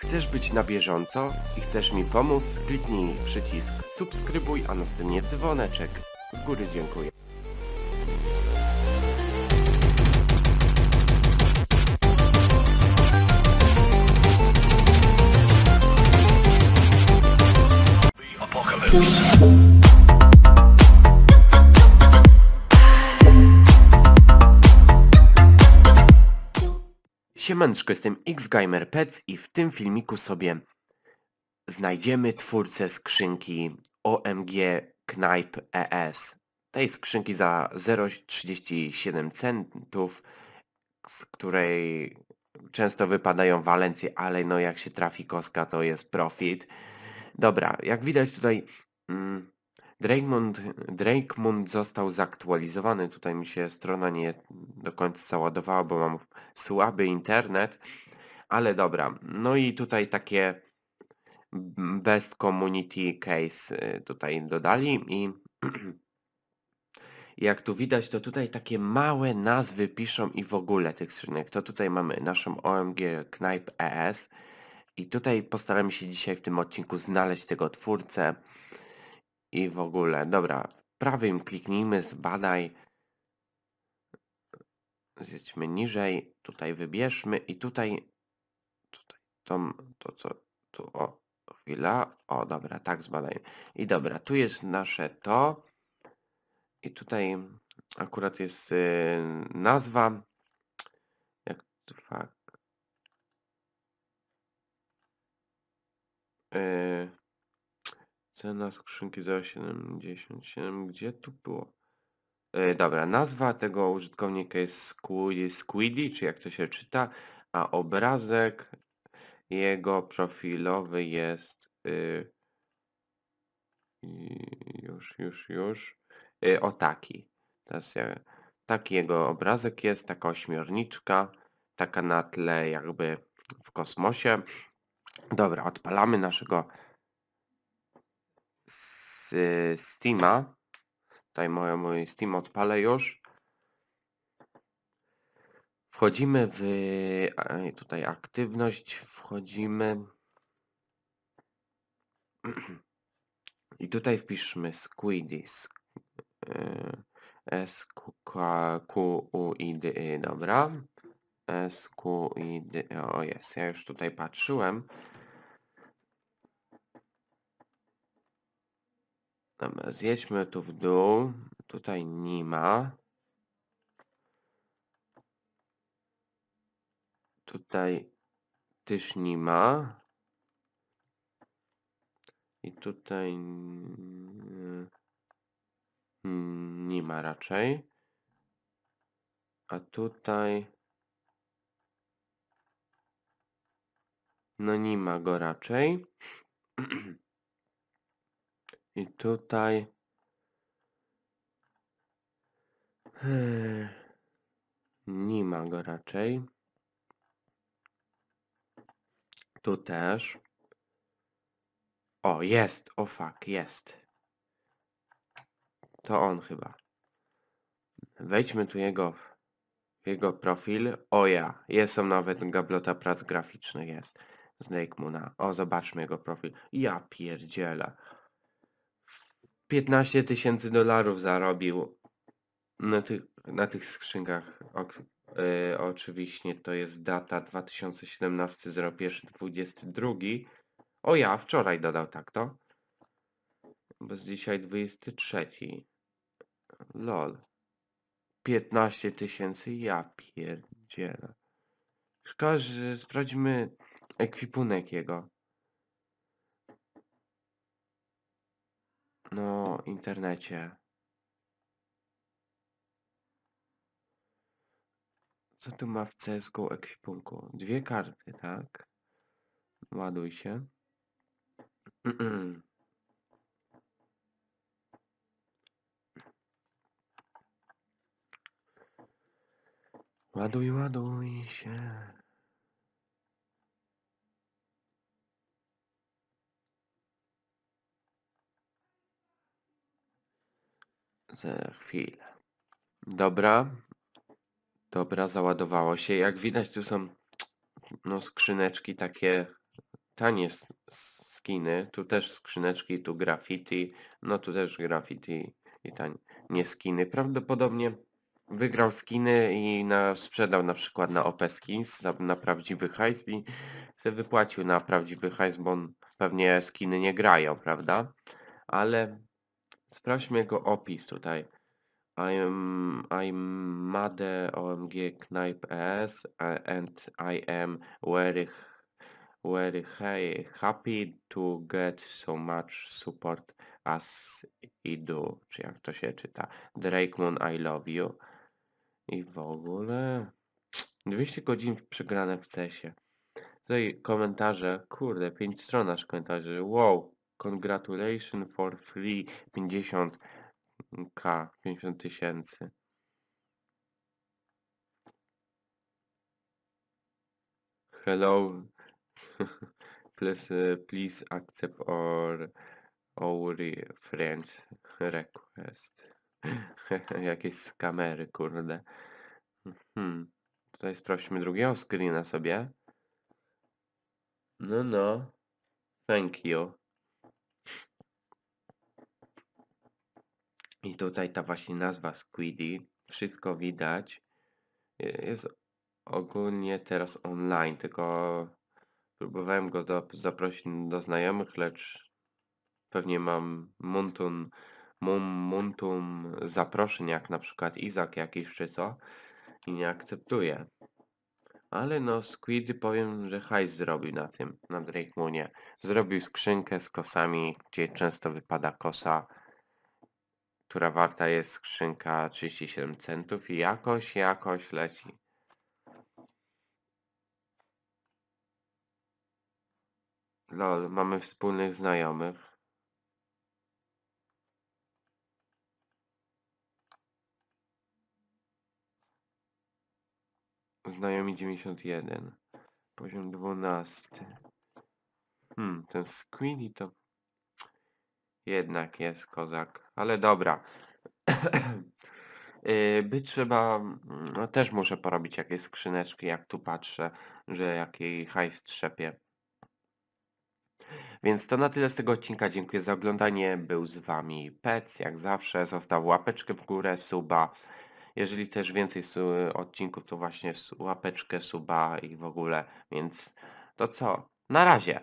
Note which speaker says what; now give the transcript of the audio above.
Speaker 1: Chcesz być na bieżąco i chcesz mi pomóc? Kliknij przycisk subskrybuj, a następnie dzwoneczek. Z góry dziękuję. Siemanczko, jestem XGamerPets i w tym filmiku sobie znajdziemy twórcę skrzynki OMG Knipe ES. Tej skrzynki za 0,37 centów, z której często wypadają walencje, ale no jak się trafi koska to jest profit. Dobra, jak widać tutaj mm, Drakemund, Drakemund został zaktualizowany. Tutaj mi się strona nie do końca załadowała, bo mam słaby internet, ale dobra. No i tutaj takie best community case y, tutaj dodali i jak tu widać, to tutaj takie małe nazwy piszą i w ogóle tych skrzynek. To tutaj mamy naszą OMG Knipe ES i tutaj postaramy się dzisiaj w tym odcinku znaleźć tego twórcę i w ogóle. Dobra, prawym kliknijmy, zbadaj. Zjedźmy niżej, tutaj wybierzmy i tutaj, tutaj to, to co, tu, o, chwila, o dobra, tak zbadajmy. I dobra, tu jest nasze to i tutaj akurat jest y, nazwa, jak to y, cena skrzynki za 77, gdzie tu było? E, dobra, nazwa tego użytkownika jest Squid- Squiddy, czy jak to się czyta, a obrazek jego profilowy jest y, już, już, już y, o taki. Teraz ja, taki jego obrazek jest, taka ośmiorniczka, taka na tle jakby w kosmosie. Dobra, odpalamy naszego s- y, Steama. Tutaj moje, mój Steam odpalę już. Wchodzimy w tutaj aktywność, wchodzimy i tutaj wpiszmy Squiddy. sk- y, S K- Q U I D Y, dobra. S Q I D o jest, ja już tutaj patrzyłem. Dobra, zjedźmy tu w dół. Tutaj nie ma. Tutaj też nie ma. I tutaj nie ma raczej. A tutaj no nie ma go raczej. I tutaj Eee, nie ma go raczej. Tu też. O, jest. O fuck, jest. To on chyba. Wejdźmy tu jego, jego profil. O ja, jest tam nawet gablota prac graficznych, jest. Z Moona. O, zobaczmy jego profil. Ja pierdzielę. 15 tysięcy dolarów zarobił na, tych na tych skrzynkach. O, e, oczywiście to jest data 2017 01 22. O ja, wczoraj dodał tak to. Bo jest dzisiaj 23. Lol. 15 tysięcy, ja pierdzielę. Szkoda, że sprawdźmy ekwipunek jego. No, internecie. Co tu ma w CSGO ekwipunku? Dwie karty, tak? Ładuj się. Ładuj, ładuj się. Za chwilę. Dobra. Dobra, załadowało się. Jak widać, tu są no, skrzyneczki takie tanie skiny, tu też skrzyneczki, tu graffiti, no tu też graffiti i tanie nie skiny. Prawdopodobnie wygrał skiny i na, sprzedał na przykład na OP Skins za- na prawdziwy hajs i se wypłacił na prawdziwy hajs, bo on pewnie skiny nie grają, prawda? Ale sprawdźmy jego opis tutaj. I'm I'm Made OMG Knipe ES and I am very very ha- happy to get so much support as I do, czy jak to się czyta. Drake Moon I love you. I w ogóle 200 godzin w przegrane w cesie. Tutaj komentarze, kurde, 5 stron aż komentarzy. Wow, congratulations for free 50k, 50 tysięcy. Hello, please, please accept our our friends request. Jakieś skamery, kurde. Hmm. Tutaj sprawdźmy drugiego screena sobie. No, no. Thank you. I tutaj ta właśnie nazwa Squiddy. Wszystko widać. Je- Jest ogólnie teraz online, tylko próbowałem go za- zaprosić do znajomych, lecz pewnie mam muntun, mum, muntum zaproszeń, jak na przykład Izak jakiś czy co i nie akceptuje. Ale no, Squiddy powiem, że hajs zrobił na tym, na Drake Moonie. Zrobił skrzynkę z kosami, gdzie często wypada kosa, która warta jest skrzynka 37 centów i jakoś, jakoś leci. Lol, mamy wspólnych znajomych. Znajomi 91. Poziom 12. Hmm, ten Squiddy to jednak jest kozak. Ale dobra. Yy, By trzeba, mm, no też muszę porobić jakieś skrzyneczki, jak tu patrzę, że jaki hajs trzepie. Więc to na tyle z tego odcinka. Dziękuję za oglądanie. Był z wami Pec, jak zawsze. Zostaw łapeczkę w górę, suba. Jeżeli chcesz więcej odcinków, to właśnie łapeczkę, suba i w ogóle. Więc to co? Na razie.